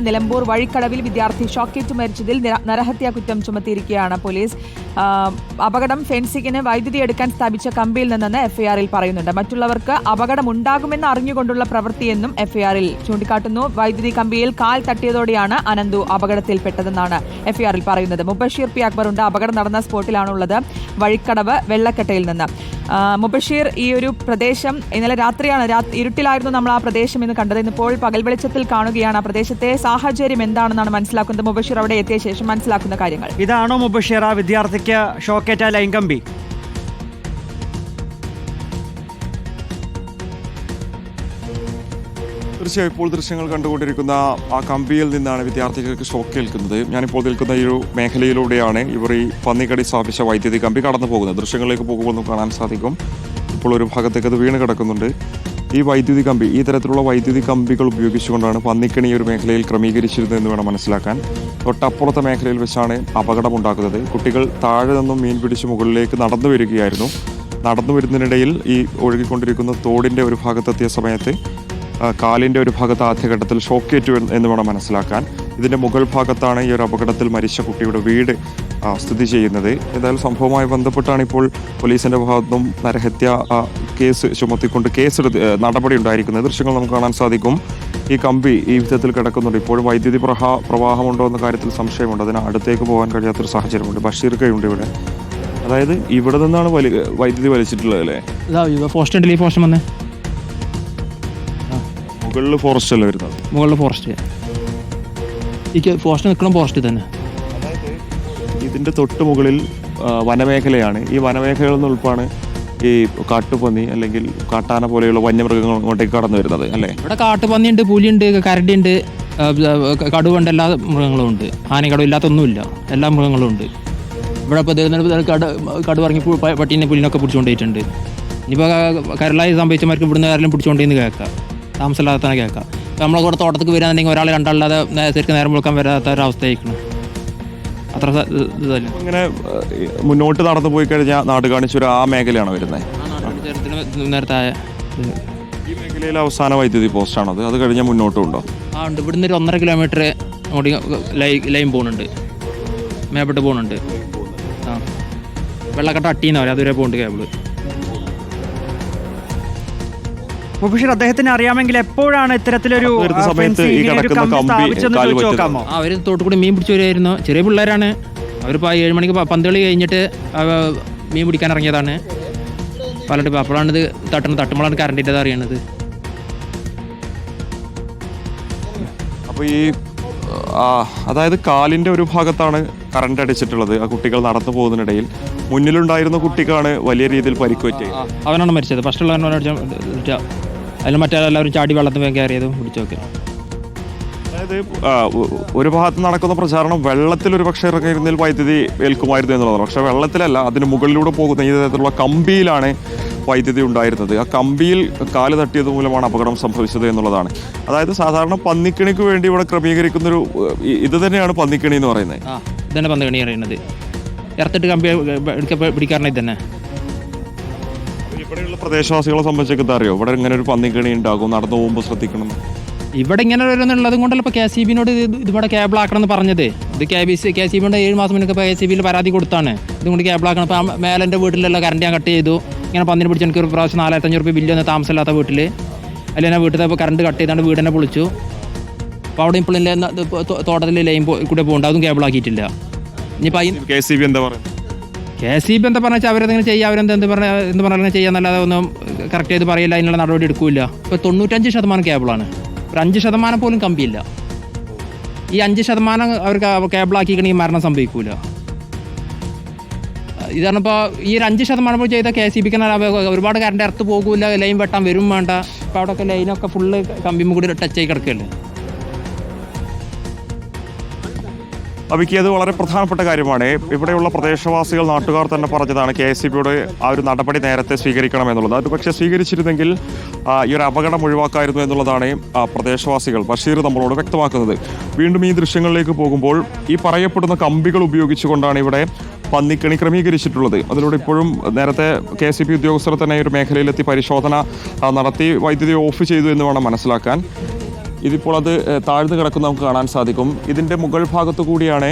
നിലമ്പൂർ വഴിക്കടവിൽ വിദ്യാർത്ഥി ഷോക്കേറ്റ് മരിച്ചതിൽ നിര- നരഹത്യാ കുറ്റം ചുമത്തിയിരിക്കുകയാണ് പോലീസ്. അപകടം ഫെൻസിങ്ങിന് വൈദ്യുതി എടുക്കാൻ സ്ഥാപിച്ച കമ്പിയിൽ നിന്നെന്ന് എഫ്ഐആറിൽ പറയുന്നുണ്ട്. മറ്റുള്ളവർക്ക് അപകടം ഉണ്ടാകുമെന്ന് അറിഞ്ഞുകൊണ്ടുള്ള പ്രവൃത്തിയെന്നും എഫ്ഐആറിൽ ചൂണ്ടിക്കാട്ടുന്നു. വൈദ്യുതി കമ്പിയിൽ കാൽ തട്ടിയതോടെയാണ് അനന്തു അപകടത്തിൽപ്പെട്ടതെന്നാണ് എഫ്ഐആറിൽ പറയുന്നത്. മുബഷീർ പി അക്ബറുണ്ട്. അപകടം നടന്ന സ്പോട്ടിലാണുള്ളത് വഴിക്കടവ് വെള്ളക്കെട്ടയിൽ നിന്ന്. മുബഷീർ ഈ ഒരു പ്രദേശം ഇന്നലെ രാത്രിയാണ് ഇരുട്ടിലായിരുന്നു നമ്മൾ ആ പ്രദേശം ഇന്ന് കണ്ടത്. ഇന്നിപ്പോൾ പകൽ വെളിച്ചത്തിൽ കാണുകയാണ് ആ പ്രദേശത്തെ സാഹചര്യം എന്താണെന്നാണ് മനസ്സിലാക്കുന്നത്. മുബഷീർ അവിടെ എത്തിയ ശേഷം മനസ്സിലാക്കുന്ന കാര്യങ്ങൾ. ഇതാണോ മുബഷീർ ആ വിദ്യാർത്ഥിക്ക് ഷോക്കേറ്റ ലൈംഗംബി തീർച്ചയായും ഇപ്പോൾ ദൃശ്യങ്ങൾ കണ്ടുകൊണ്ടിരിക്കുന്ന ആ കമ്പിയിൽ നിന്നാണ് വിദ്യാർത്ഥികൾക്ക് ഷോക്ക് ഏൽക്കുന്നത് ഞാനിപ്പോൾ നിൽക്കുന്ന ഈ ഒരു മേഖലയിലൂടെയാണ് ഇവർ ഈ പന്നിക്കടി സ്ഥാപിച്ച വൈദ്യുതി കമ്പി കടന്നു പോകുന്നത് ദൃശ്യങ്ങളിലേക്ക് പോകുമ്പോൾ നമുക്ക് കാണാൻ സാധിക്കും. ഇപ്പോൾ ഒരു ഭാഗത്തേക്ക് അത് വീണ് കിടക്കുന്നുണ്ട്. ഈ വൈദ്യുതി കമ്പി ഈ തരത്തിലുള്ള വൈദ്യുതി കമ്പികൾ ഉപയോഗിച്ചുകൊണ്ടാണ് പന്നിക്കണി ഒരു മേഖലയിൽ ക്രമീകരിച്ചിരുന്നത് എന്ന് വേണം മനസ്സിലാക്കാൻ. തൊട്ടപ്പുറത്തെ മേഖലയിൽ വെച്ചാണ് അപകടമുണ്ടാക്കുന്നത്. കുട്ടികൾ താഴെ നിന്നും മീൻ പിടിച്ച് മുകളിലേക്ക് നടന്നു വരികയായിരുന്നു. നടന്നു വരുന്നതിനിടയിൽ ഈ ഒഴുകിക്കൊണ്ടിരിക്കുന്ന തോടിന്റെ ഒരു ഭാഗത്തെത്തിയ സമയത്ത് കാലിന്റെ ഒരു ഭാഗത്ത് ആദ്യഘട്ടത്തിൽ ഷോക്കേറ്റു എന്ന് വേണം മനസ്സിലാക്കാൻ. ഇതിന്റെ മുകൾ ഭാഗത്താണ് ഈ ഒരു അപകടത്തിൽ മരിച്ച കുട്ടിയുടെ വീട്. സ്ഥിതി ചെയ്യുന്നത്. ഏതായാലും സംഭവവുമായി ബന്ധപ്പെട്ടാണ് ഇപ്പോൾ പോലീസിന്റെ ഭാഗത്തും നരഹത്യ കേസ് ചുമത്തിക്കൊണ്ട് കേസെടുത്ത് നടപടി ഉണ്ടായിരിക്കുന്നത്. ദൃശ്യങ്ങൾ നമുക്ക് കാണാൻ സാധിക്കും. ഈ കമ്പി ഈ വിധത്തിൽ കിടക്കുന്നുണ്ട്. ഇപ്പോഴും വൈദ്യുതി പ്രഹാ പ്രവാഹമുണ്ടോ എന്ന കാര്യത്തിൽ സംശയമുണ്ട്. അതിന് അടുത്തേക്ക് പോകാൻ കഴിയാത്തൊരു സാഹചര്യമുണ്ട്. ബഷീർ കൈയുണ്ട് ഇവിടെ. അതായത് ഇവിടെ നിന്നാണ് വലി വൈദ്യുതി വലിച്ചിട്ടുള്ളത് അല്ലേ? ഉണ്ടല്ലേ ഈ വന്നേ? മുകളിൽ ഫോറസ്റ്റ് അല്ലേ വരുന്നത്? മുകളിൽ ഫോറസ്റ്റ് ഫോറസ്റ്റ് നിൽക്കണം ഫോറസ്റ്റ് തന്നെ. ഇതിന്റെ തൊട്ട് മുകളിൽ വനമേഖലയാണ്. ഈ വനമേഖലകളിൽ നിന്ന് ഉൾപ്പാണ് ഈ കാട്ടുപന്നി അല്ലെങ്കിൽ കാട്ടാന പോലെയുള്ള വന്യമൃഗങ്ങൾ അങ്ങോട്ടേക്ക് കടന്നു വരുന്നത് അല്ലേ? ഇവിടെ കാട്ടുപന്നിയുണ്ട് പുലിയുണ്ട് കരടിയുണ്ട് കടുവുണ്ട് എല്ലാ മൃഗങ്ങളും ഉണ്ട്. ആനക്കടവ് ഇല്ലാത്തൊന്നുമില്ല. എല്ലാ മൃഗങ്ങളും ഉണ്ട്. ഇവിടെ ഇപ്പോൾ കട കടുവ ഇറങ്ങി പട്ടീനെ പുലിനൊക്കെ പിടിച്ചുകൊണ്ടിട്ടുണ്ട് ഇനിയിപ്പോൾ കരളായി സംഭവിച്ചമാർക്ക് ഇവിടുന്ന് കരലും പിടിച്ചുകൊണ്ടിന്ന് കേൾക്കാം. താമസമില്ലാതെ തന്നെ കേൾക്കാം നമ്മളെ കൂടെ തോട്ടത്തേക്ക് വരാന്നുണ്ടെങ്കിൽ ഒരാൾ രണ്ടാളല്ലാതെ ശരിക്കും നേരം വിളിക്കാൻ വരാത്ത ഒരു അവസ്ഥയായിരിക്കണം അത്ര ഇതല്ല. ഇങ്ങനെ മുന്നോട്ട് നടന്നു പോയി കഴിഞ്ഞാൽ നാട് കാണിച്ചൊരു ആ മേഖലയാണ് വരുന്നത് നേരത്തെ. ഈ മേഖലയിലെ അവസാന വൈദ്യുതി പോസ്റ്റാണത് അത്? കഴിഞ്ഞാൽ മുന്നോട്ടും ഉണ്ടോ ആ ഉണ്ട്. ഇവിടുന്ന് ഒരു ഒന്നര കിലോമീറ്റർ അങ്ങോട്ട് ലൈൻ പോകുന്നുണ്ട്. മേപ്പെട്ട് പോകുന്നുണ്ട്. ആ. വെള്ളക്കെട്ട അട്ടീന്ന് പറയും. അതുവരെ പോകുന്നുണ്ട് കേബിൾ. മുബഷീർ അദ്ദേഹത്തിന് അറിയാമെങ്കിൽ എപ്പോഴാണ് ഇത്തരത്തിലൊരു അവർ തോട്ടുകൂടി മീൻ പിടിച്ചു വരുമായിരുന്നു ചെറിയ പിള്ളേരാണ്. അവരിപ്പോൾ ഏഴ് മണിക്ക് പന്തളി കഴിഞ്ഞിട്ട് മീൻ പിടിക്കാൻ ഇറങ്ങിയതാണ്. പലട്ട് അപ്പോഴാണ് ഇത് തട്ടുന്നത്. തട്ടുമ്പോഴാണ് കറണ്ടിന്റെ അറിയണത്. അപ്പോൾ ഈ ആ, അതായത് കാലിന്റെ ഒരു ഭാഗത്താണ് കറണ്ട് അടിച്ചിട്ടുള്ളത്. ആ കുട്ടികൾ നടന്നു പോകുന്നതിനിടയിൽ മുന്നിലുണ്ടായിരുന്ന കുട്ടിക്കാണ് വലിയ രീതിയിൽ പരിക്ക് പറ്റിയത്. അവനാണ് മരിച്ചത്. ഫസ്റ്റുള്ളവനോട് അതിൽ മറ്റേ എല്ലാവരും ചാടി വെള്ളത്തിൽ കയറിയതും പിടിച്ചു നോക്കി അതായത് ഒരു ഭാഗത്ത് നടക്കുന്ന പ്രചാരണം വെള്ളത്തിൽ ഒരു പക്ഷേ ഇറങ്ങിയിരുന്നതിൽ വൈദ്യുതി ഏൽക്കുമായിരുന്നു എന്നുള്ളതാണ്. പക്ഷേ വെള്ളത്തിലല്ല അതിന് മുകളിലൂടെ പോകുന്ന ഈ തരത്തിലുള്ള കമ്പിയിലാണ് വൈദ്യുതി ഉണ്ടായിരുന്നത്. ആ കമ്പിയിൽ കാൽ തട്ടിയത് മൂലമാണ് അപകടം സംഭവിച്ചത് എന്നുള്ളതാണ്. അതായത് സാധാരണ പന്നിക്കിണിക്ക് വേണ്ടി ഇവിടെ ക്രമീകരിക്കുന്നൊരു ഒരു ഇത് തന്നെയാണ് പന്നിക്കിണി എന്ന് പറയുന്നത്. ആ ഇതന്നെ പന്ത് കണി അറിയണത് ഇറത്തിട്ട് കമ്പി പിടിക്കാറുണ്ട് ഇതന്നെ. ഇവിടെയുള്ള പ്രദേശവാസികളെ സംബന്ധിച്ചൊക്കെ അറിയോ? ഇവിടെ ഇങ്ങനെ ഒരു പന്നിക്കണി ഉണ്ടാകും നടന്നു പോകുമ്പോൾ ശ്രദ്ധിക്കണം. ഇവിടെ ഇങ്ങനെ വരുന്നുള്ളത് കൊണ്ടല്ലോ ഇപ്പോൾ കെ സി ബിനോട് ഇത് ഇതിവിടെ കേബിൾ ആക്കണം എന്ന് പറഞ്ഞത്? ഇത് K B C K C ബിയുടെ ഏഴ് മാസം മുന്നേ കെ സി ബിയിൽ പരാതി കൊടുത്താണ്. ഇതുകൊണ്ട് കേബിൾ ആക്കണം. ഇപ്പോൾ മേലെ എന്റെ വീട്ടിലുള്ള കറണ്ട് ഞാൻ കട്ട് ചെയ്തു. ഇങ്ങനെ പന്നിനെ പിടിച്ച് എനിക്ക് ഒരു പ്രാവശ്യം നാലായിരത്തഞ്ഞൂറ് രൂപ ബില്ല് ഒന്ന് താമസമില്ലാത്ത വീട്ടിൽ അല്ലെങ്കിൽ ഞാൻ വീട്ടിൽ ഇപ്പോൾ കറണ്ട് കട്ട് ചെയ്താണ്ട് വീട് തന്നെ പൊളിച്ചു. അപ്പോൾ അവിടെ ഇപ്പോൾ തോട്ടത്തിൽ ലൈൻ കൂടെ പോകുന്നുണ്ട് അതും കേബിൾ ആക്കിയിട്ടില്ല. ഇനിയിപ്പോൾ കെ സി ബി എന്താ പറയുന്നത്? കെ സി ബി എന്താ പറഞ്ഞാൽ അവരെന്തെങ്കിലും ചെയ്യുക അവരെന്ത് എന്ത് പറഞ്ഞാൽ എന്ത് പറഞ്ഞാലും ചെയ്യാന്നല്ലാതെ ഒന്നും കറക്റ്റ് ചെയ്ത് പറയില്ല അതിനുള്ള നടപടി എടുക്കില്ല. ഇപ്പോൾ തൊണ്ണൂറ്റഞ്ച് ശതമാനം കേബിളാണ് ഒരു അഞ്ച് ശതമാനം പോലും കമ്പിയില്ല. ഈ അഞ്ച് ശതമാനം അവർക്ക് കേബിളാക്കിക്കണമെങ്കിൽ മരണം സംഭവിക്കൂല. ഇതാണ് ഇപ്പോൾ ഈ ഒരു അഞ്ച് ശതമാനം പോയി ചെയ്ത കെ സി ബിക്ക് ഒരുപാട് കറണ്ട് ഇറത്ത് പോകൂല ലൈൻ വെട്ടാൻ വരും വേണ്ട. ഇപ്പോൾ അവിടെയൊക്കെ ലൈനൊക്കെ ഫുള്ള് കമ്പിമ്മ കൂടി ടച്ച് ആയി കിടക്കുകയല്ലേ അവിക്ക് അത് വളരെ പ്രധാനപ്പെട്ട കാര്യമാണ്. ഇവിടെയുള്ള പ്രദേശവാസികൾ നാട്ടുകാർ തന്നെ പറഞ്ഞതാണ് കെ എസ് ബിയുടെ ആ ഒരു നടപടി നേരത്തെ സ്വീകരിക്കണം എന്നുള്ളത്. അത് പക്ഷേ സ്വീകരിച്ചിരുന്നെങ്കിൽ ഈ ഒരു അപകടം ഒഴിവാക്കായിരുന്നു എന്നുള്ളതാണ് പ്രദേശവാസികൾ ബഷീർ നമ്മളോട് വ്യക്തമാക്കുന്നത്. വീണ്ടും ഈ ദൃശ്യങ്ങളിലേക്ക് പോകുമ്പോൾ ഈ പറയപ്പെടുന്ന കമ്പികൾ ഉപയോഗിച്ചുകൊണ്ടാണ് ഇവിടെ പന്നിക്കണി ക്രമീകരിച്ചിട്ടുള്ളത്. അതിലൂടെ ഇപ്പോഴും നേരത്തെ കെ സി ബി ഉദ്യോഗസ്ഥർ തന്നെ ഒരു മേഖലയിലെത്തി പരിശോധന നടത്തി വൈദ്യുതി ഓഫ് ചെയ്തു എന്ന് വേണം മനസ്സിലാക്കാൻ. ഇതിപ്പോൾ അത് താഴ്ന്നു കിടക്കുന്ന നമുക്ക് കാണാൻ സാധിക്കും. ഇതിന്റെ മുകൾ ഭാഗത്തു കൂടിയാണ്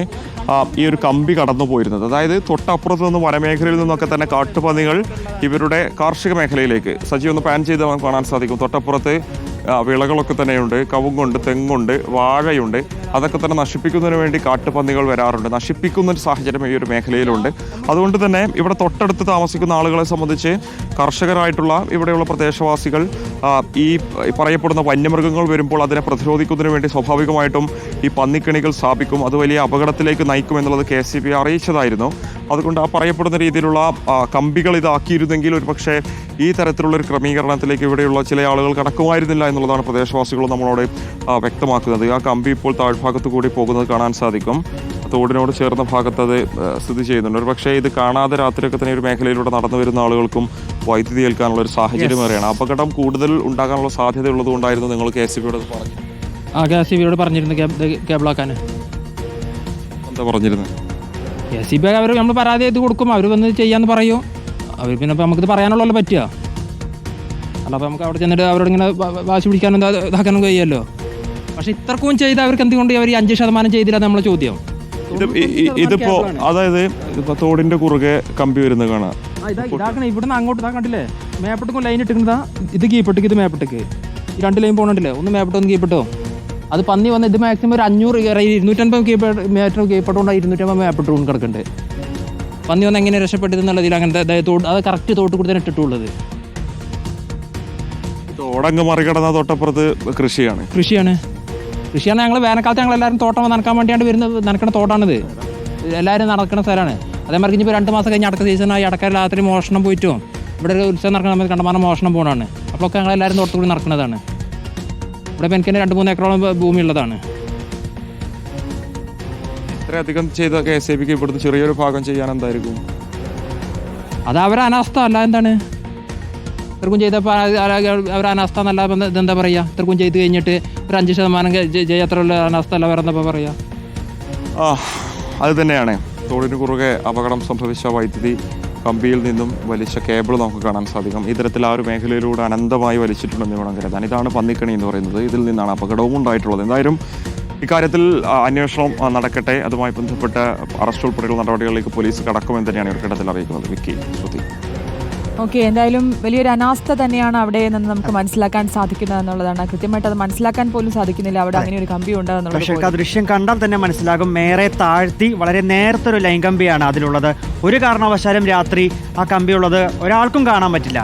ഈ ഒരു കമ്പി കടന്നു പോയിരുന്നത്. അതായത് തൊട്ടപ്പുറത്ത് നിന്ന് വനമേഖലയിൽ നിന്നൊക്കെ തന്നെ കാട്ടുപന്നികൾ ഇവരുടെ കാർഷിക മേഖലയിലേക്ക് സജീവ ഒന്ന് പാൻ ചെയ്ത് നമുക്ക് കാണാൻ സാധിക്കും. തൊട്ടപ്പുറത്ത് വിളകളൊക്കെ തന്നെയുണ്ട്. കവുങ്ങുണ്ട് തെങ്ങുണ്ട് വാഴയുണ്ട്. അതൊക്കെ തന്നെ നശിപ്പിക്കുന്നതിന് വേണ്ടി കാട്ടുപന്നികൾ വരാറുണ്ട്. നശിപ്പിക്കുന്ന ഒരു സാഹചര്യം ഈ ഒരു മേഖലയിലുണ്ട്. അതുകൊണ്ട് തന്നെ ഇവിടെ തൊട്ടടുത്ത് താമസിക്കുന്ന ആളുകളെ സംബന്ധിച്ച് കർഷകരായിട്ടുള്ള ഇവിടെയുള്ള പ്രദേശവാസികൾ ഈ പറയപ്പെടുന്ന വന്യമൃഗങ്ങൾ വരുമ്പോൾ അതിനെ പ്രതിരോധിക്കുന്നതിന് വേണ്ടി സ്വാഭാവികമായിട്ടും ഈ പന്നിക്കണികൾ സ്ഥാപിക്കും. അത് വലിയ അപകടത്തിലേക്ക് നയിക്കും എന്നുള്ളത് കെ സി ബി അറിയിച്ചതായിരുന്നു. അതുകൊണ്ട് ആ പറയപ്പെടുന്ന രീതിയിലുള്ള കമ്പികൾ ഇതാക്കിയിരുന്നെങ്കിൽ ഒരു പക്ഷേ ഈ തരത്തിലുള്ള ഒരു ക്രമീകരണത്തിലേക്ക് ഇവിടെയുള്ള ചില ആളുകൾ കടക്കുമായിരുന്നില്ല എന്നുള്ളതാണ് പ്രദേശവാസികൾ നമ്മളോട് വ്യക്തമാക്കുന്നത്. ആ കമ്പി ഇപ്പോൾ താഴ്ഭാഗത്ത് കൂടി പോകുന്നത് കാണാൻ സാധിക്കും. തോടിനോട് ചേർന്ന ഭാഗത്ത് അത് സ്ഥിതി ചെയ്യുന്നുണ്ട്. ഒരു പക്ഷേ ഇത് കാണാതെ രാത്രിയൊക്കെ തന്നെ ഒരു മേഖലയിലൂടെ നടന്നു വരുന്ന ആളുകൾക്കും വൈദ്യുതി ഏൽക്കാനുള്ള ഒരു സാഹചര്യം വരെയാണ് അപകടം കൂടുതൽ ഉണ്ടാകാനുള്ള സാധ്യത ഉള്ളതുകൊണ്ടായിരുന്നു നിങ്ങൾ കെ സി ബിയോട് പറഞ്ഞു ആ കെ സി ബിയോട് പറഞ്ഞിരുന്നു കേബിളാക്കാൻ എന്താ പറഞ്ഞിരുന്നത് കെ സി ബി അവർ നമ്മൾ പരാതി ചെയ്ത് കൊടുക്കും. അവർ വന്ന് ചെയ്യാന്ന് പറയും. അവർ പിന്നെ ഇപ്പം നമുക്കിത് പറയാനുള്ളല്ലോ പറ്റുക? അല്ല അപ്പോൾ നമുക്ക് അവിടെ ചെന്നിട്ട് അവരോട് ഇങ്ങനെ വാശി പിടിക്കാനും ഇതാ- ഇതാക്കാനും കഴിയുമല്ലോ? പക്ഷെ ഇത്രക്കും ചെയ്ത് അവർക്ക് എന്തുകൊണ്ട് അവർ ഈ അഞ്ച് ശതമാനം ചെയ്തില്ല നമ്മളെ ചോദ്യം? ഇതിപ്പോ അതായത് ഇപ്പൊ തോടിന്റെ കുറുകെ കമ്പി വരുന്നത് കാണാം. ഇതാക്കണേ ഇവിടുന്ന് അങ്ങോട്ട് ഇതാ കണ്ടില്ലേ? മേപ്പെട്ടും ലൈൻ ഇട്ടിരുന്നതാ ഇത് കീപ്പട്ടേക്ക് ഇത് മേപ്പട്ടേക്ക്. രണ്ട് ലൈൻ പോകണ്ടില്ലേ ഒന്ന് മേപ്പെട്ടും ഒന്ന് കീപ്പെട്ടോ അത് പന്നി വന്ന് ഇത് മാക്സിമം ഒരു അഞ്ഞൂറ് ഇരുന്നൂറ്റമ്പത് മേറ്റർ മീറ്റർ കീപ്പട്ടുകൊണ്ട് ഇരുന്നൂറ്റമ്പത് മേപ്പെട്ടുകൊണ്ട് കിടക്കുന്നുണ്ട് പന്നി വന്ന് എങ്ങനെ രക്ഷപ്പെട്ടതെന്നുള്ളതിൽ അങ്ങനത്തെ ദേ തോട് അത് കറക്റ്റ് തോട്ട് കൂടി തന്നെ ഇട്ടിട്ടുള്ളത്. തോടങ്ങ് മറികടന്ന തോട്ടപ്പുറത്ത് കൃഷിയാണ്. കൃഷിയാണ്. കൃഷിയാണ് ഞങ്ങൾ വേനൽക്കാലത്ത് ഞങ്ങൾ എല്ലാവരും തോട്ടം നടക്കാൻ വേണ്ടിയാണ് വരുന്നത് നടക്കുന്ന തോട്ടാണിത് എല്ലാവരും നടക്കുന്ന സ്ഥലമാണ്. അതേമാതിരി ഇനിയിപ്പോൾ രണ്ട് മാസം കഴിഞ്ഞ് അടക്ക സീസണായി അടക്ക രാത്രി മോഷണം പോയിട്ടും ഇവിടെ ഒരു ഉത്സവം നടക്കുന്ന സമയത്ത് കണ്ടമാനം മോഷണം പോകണമാണ് അപ്പോഴൊക്കെ ഞങ്ങൾ എല്ലാവരും തോട്ടത്തിൽ കൂടി നടക്കുന്നതാണ്. ഇവിടെ ഇപ്പം എനിക്ക് രണ്ട് മൂന്ന് ഏക്കറോളം ഭൂമി ഉള്ളതാണ്. ഇത്രയധികം ചെയ്ത കെ എസ് എ ബിക്ക് ഇവിടുന്ന് ചെറിയൊരു ഭാഗം ചെയ്യാൻ എന്തായിരിക്കും? അത് അവരെ അനാസ്ഥ അല്ല എന്താണ്? ഇത്രക്കും ചെയ്തപ്പോൾ അവർ അനാസ്ഥ എന്നല്ല ഇതെന്താ പറയുക ഇത്രക്കും ചെയ്ത് കഴിഞ്ഞിട്ട് ഒരു അഞ്ച് ശതമാനം ചെയ്യാത്രയുള്ള അനാസ്ഥ അല്ല വേറെ എന്താ പറയുക ആ അത് തന്നെയാണ്. തോടിന് കുറുകെ അപകടം സംഭവിച്ച വൈദ്യുതി കമ്പിയിൽ നിന്നും വലിച്ച കേബിൾ നമുക്ക് കാണാൻ സാധിക്കും. ഇത്തരത്തിൽ ആ ഒരു മേഖലയിലൂടെ അനന്തമായി വലിച്ചിട്ടുണ്ടെന്ന് വേണം കരുതാൻ ഇതാണ് പന്നിക്കണി എന്ന് പറയുന്നത്. ഇതിൽ നിന്നാണ് അപകടവും ഉണ്ടായിട്ടുള്ളത്. എന്തായാലും ഇക്കാര്യത്തിൽ അന്വേഷണം നടക്കട്ടെ. അതുമായി ബന്ധപ്പെട്ട അറസ്റ്റ് ഉൾപ്പെടെയുള്ള നടപടികളിലേക്ക് പോലീസ് കടക്കുമെന്ന് തന്നെയാണ് ഒരു ഘട്ടത്തിൽ അറിയിക്കുന്നത്. വിക്കി ശ്രുതി. ഓക്കെ എന്തായാലും വലിയൊരു അനാസ്ഥ തന്നെയാണ് അവിടെ നിന്ന് നമുക്ക് മനസ്സിലാക്കാൻ സാധിക്കുന്നത് എന്നുള്ളതാണ്. കൃത്യമായിട്ട് അത് മനസ്സിലാക്കാൻ പോലും സാധിക്കുന്നില്ല. അവിടെ അങ്ങനെ ഒരു കമ്പി ഉണ്ട് എന്നുള്ളത് പക്ഷേ ആ ദൃശ്യം കണ്ടാൽ തന്നെ മനസ്സിലാകും. മേറെ താഴ്ത്തി വളരെ നേരത്തെ ഒരു ലൈൻ കമ്പിയാണ് അതിലുള്ളത്. ഒരു കാരണവശാലും രാത്രി ആ കമ്പിയുള്ളത് ഒരാൾക്കും കാണാൻ പറ്റില്ല.